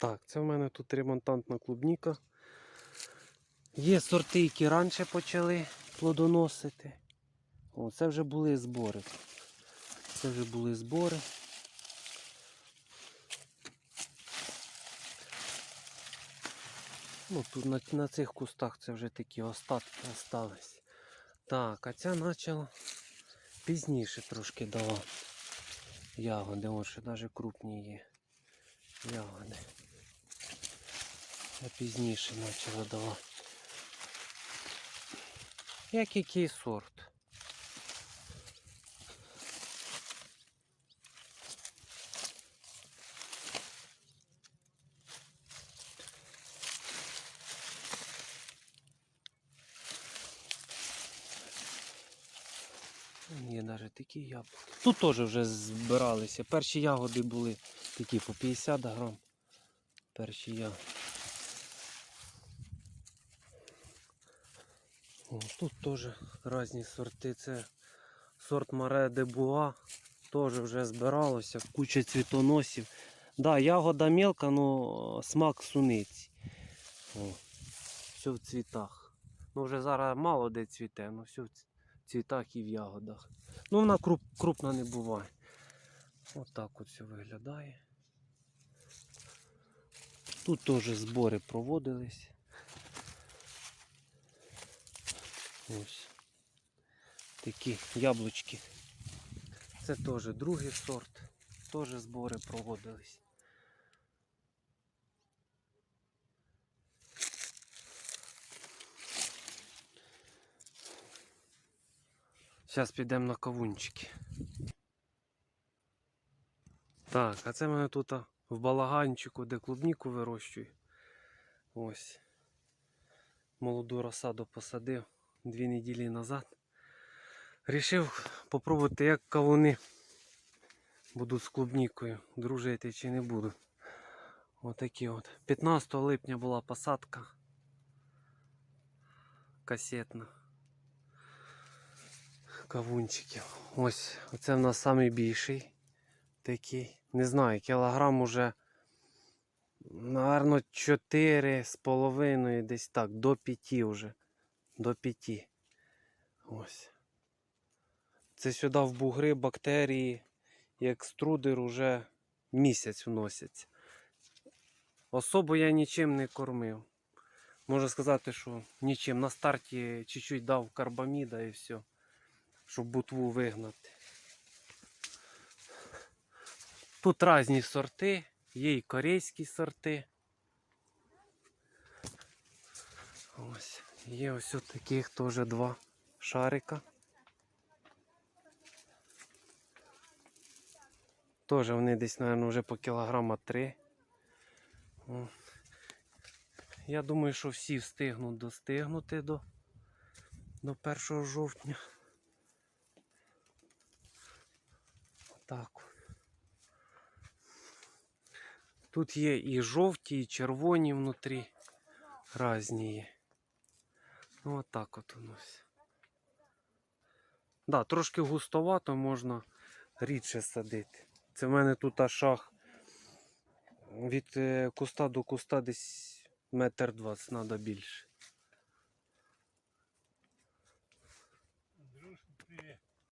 Так, це в мене тут ремонтантна клубніка. Є сорти, які раніше почали плодоносити. О, це вже були збори. Це вже були збори. Ну, тут на, на цих кустах це вже такі остатки остались. Так, а ця почала пізніше трошки дала ягоди. Ось ще навіть крупні є ягоди. Я пізніше почала давати. Як який сорт. Є навіть такі яблуки. Тут теж вже збиралися. Перші ягоди були такі по 50 грам. Перші ягоди. Тут теж різні сорти. Це сорт Маре де Буа. Теж вже збиралося, куча цвітоносів. Да, ягода мелка, але смак суниці. О, все в цвітах. Ну вже зараз мало де цвіте, але все в цвітах і в ягодах. Ну вона круп, крупна не буває. Отак от все виглядає. Тут теж збори проводились. Ось. Такі яблучки. Це теж другий сорт. Теж збори проводились. Зараз підемо на кавунчики. Так, а це в мене тут в балаганчику, де клубніку вирощую. Ось. Молоду розсаду посадив дві неділі назад. Рішив попробувати, як кавуни будуть з клубнікою, дружити чи не будуть. Отакі от. 15 липня була посадка. Касетна. Кавунчиків. Ось, оце в нас найбільший такий. Не знаю, кілограм уже, наверно, 4 з половиною, десь так, до 5 вже. До 5. Ось. Це сюди в бугри бактерії і екструдер уже місяць вносяться. Особо я нічим не кормив. Можна сказати, що нічим. На старті чуть-чуть дав карбаміда і все, щоб бутву вигнати. Тут різні сорти, є і корейські сорти. Ось, є ось от таких теж два шарика. Теж вони десь, мабуть, вже по кілограма три. Я думаю, що всі встигнуть достигнути до, до 1 жовтня. Так. Тут є і жовті, і червоні внутрі. Разні є. Ну, отак от у нас. Да, трошки густовато можна рідше садити. Це в мене тут аж шах від е, куста до куста десь метр двадцять треба більше.